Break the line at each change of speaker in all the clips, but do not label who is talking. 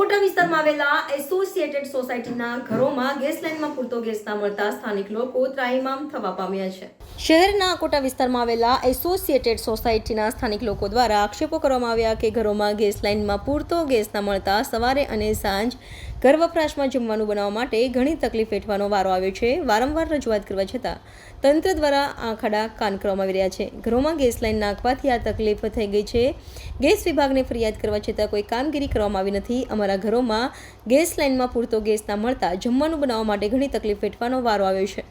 Quota વિસ્તારમાં આવેલા associated સોસાયટીના ઘરોમાં ગેસ લાઇનમાં પૂરતો ગેસ ના મળતા સ્થાનિક લોકો ત્રાહિમામ થવા પામ્યા છે. શહેરના અકોટા વિસ્તારમાં આવેલા એસોસિએટેડ સોસાયટીના સ્થાનિક લોકો દ્વારા આક્ષેપો કરવામાં આવ્યા કે ઘરોમાં ગેસ લાઇનમાં પૂરતો ગેસ ના મળતા સવારે અને સાંજ ઘર વપરાશમાં જમવાનું બનાવવા માટે ઘણી તકલીફ વેઠવાનો વારો આવ્યો છે. વારંવાર રજૂઆત કરવા છતાં તંત્ર દ્વારા આંખડા કાન કરવામાં આવી રહ્યા છે. ઘરોમાં ગેસ લાઇન નાખવાથી આ તકલીફ થઈ ગઈ છે. ગેસ વિભાગને ફરિયાદ કરવા છતાં કોઈ કામગીરી કરવામાં આવી નથી. અમારા ઘરોમાં ગેસ લાઇનમાં પૂરતો ગેસ ના મળતા જમવાનું બનાવવા માટે ઘણી તકલીફ વેઠવાનો વારો આવ્યો છે.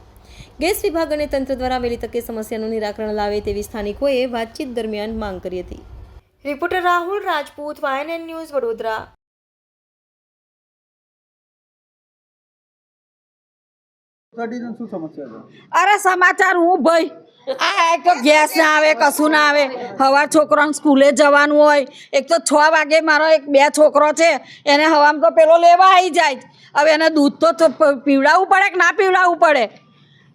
ગેસ વિભાગ અને તંત્ર દ્વારા વહેલી તકે સમસ્યાનું નિરાકરણ લાવે તેવી સ્થાનિકોએ વાતચીત દરમિયાન માંગ કરી હતી. Reporter Rahul Rajput YNN news Vadodara.
સોસાયટીની શું સમસ્યા છે?
અરે સમાચાર હું ભાઈ. આ એક તો ગેસ ના આવે, કશું ના આવે. હવા છોકરાને સ્કૂલે જવાનું હોય. એક તો છ વાગે મારો એક બે છોકરો છે, એને હવામાં તો પેલો લેવા આવી જાય. હવે એને દૂધ તો પીવડાવવું પડે કે ના પીવડાવવું પડે?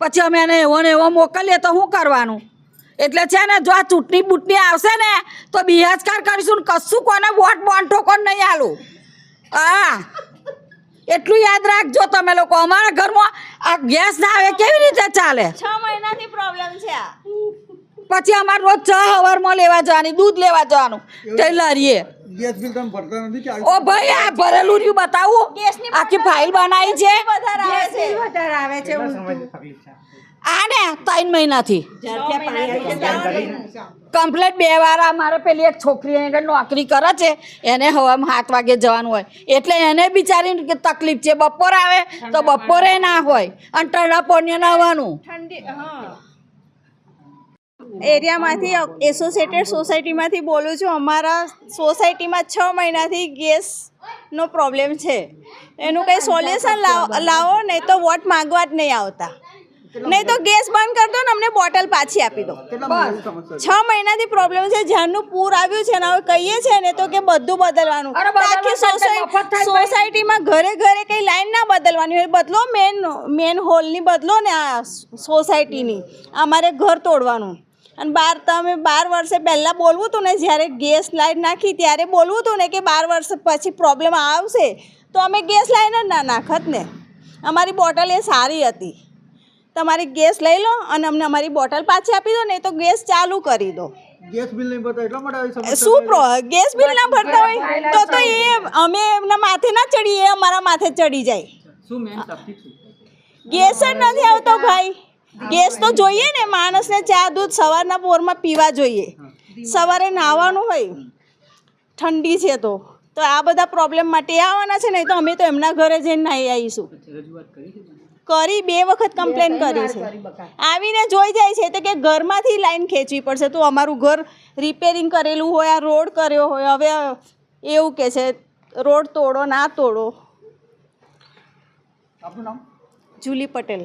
પછી અમે એને એવો ને એવો મોકલીએ તો શું કરવાનું? એટલે છે ને, જો આ ચૂંટણી બૂટણી આવશે ને, તો બિહાજકાર કરીશું ને કશું કોને વોટ બોન ઠોકો નહીં આલું. હા. એટલું યાદ રાખજો તમે લોકો અમારા ઘરમાં આ ગેસ ના આવે કેવી રીતે ચાલે?
છ મહિનાથી પ્રોબ્લેમ છે આ.
પછી અમારે રોજ ચા હવારમાં લેવા જવાની દૂધ લેવા જવાનું. ટેલરીએ લારીએ
ગેસ બિલ તમે ભરતા નથી કે
ઓ ભાઈ આ ભરેલું રહ્યું બતાવું. આખી ફાઇલ બનાવી છે.
વધારે આવે છે.
આ ને ત્રણ મહિનાથી. કમ્પ્લેટ બે વાર મારે પેલી એક છોકરી આગળ નોકરી કરે છે. એને હવામાં સાત વાગે જવાનું હોય. એટલે એને બિચારી કે તકલીફ છે. બપોર આવે તો બપોરે ના હોય. અને ઠંડા પોણીએ નાવાનું
ઠંડી હા. એરિયામાંથી એસોસિએટેડ સોસાયટીમાંથી બોલું છું. અમારા સોસાયટીમાં છ મહિનાથી ગેસનો પ્રોબ્લેમ છે. એનું કંઈ સોલ્યુશન લાવો લાવો નહીં તો વોટ માંગવા જ નહીં આવતા. નહીં તો ગેસ બંધ કરી દો ને અમને બોટલ પાછી આપી દો. છ? મહિનાથી પ્રોબ્લેમ છે. જ્યારનું પૂર આવ્યું છે ને હવે કહીએ છીએ ને તો કે બધું બદલવાનું. આખી. સોસાયટીમાં ઘરે ઘરે કઈ લાઈન ના બદલવાની હોય. બદલો મેન મેન હોલની બદલો ને આ સોસાયટીની. અમારે ઘર તોડવાનું. અને બાર તમે બાર વર્ષે પહેલાં બોલવું હતું ને જ્યારે ગેસ લાઇટ નાખી ત્યારે બોલવું હતું ને કે બાર વર્ષ પછી પ્રોબ્લેમ આવશે તો અમે ગેસ લાઇન જ ના નાખત ને. અમારી બોટલ એ સારી હતી. તમારી ગેસ લઈ લો અને અમને અમારી બોટલ પાછી આપી દો ને તો ગેસ ચાલુ કરી દો.
ગેસ બિલ નહીં ભરતા એટલા માટે આવી સમસ્યા
શું પ્રો ગેસ બિલ ના ભરતા હોય તો તો એ અમે એમના માથે ના ચડીએ એ અમારા માથે ચડી જાય. ગેસ જ નથી આવતો ભાઈ. ગેસ તો જોઈએ ને માણસને ચા દૂધ સવારના પોરમાં પીવા જોઈએ. સવારે નાહવાનું હોય ઠંડી છે તો. તો આ બધા પ્રોબ્લેમ માટે આવવાના છે નહીં તો અમે તો એમના ઘરે જઈને નાહી આવીશું. કરી બે વખત કમ્પ્લેન કરી છે. આવીને જોઈ જાય છે તો કે ઘરમાંથી લાઈન ખેંચવી પડશે. તો અમારું ઘર રિપેરિંગ કરેલું હોય આ રોડ કર્યો હોય હવે એવું કે છે રોડ તોડો ના તોડો.
આપનું નામ?
Julie Patel.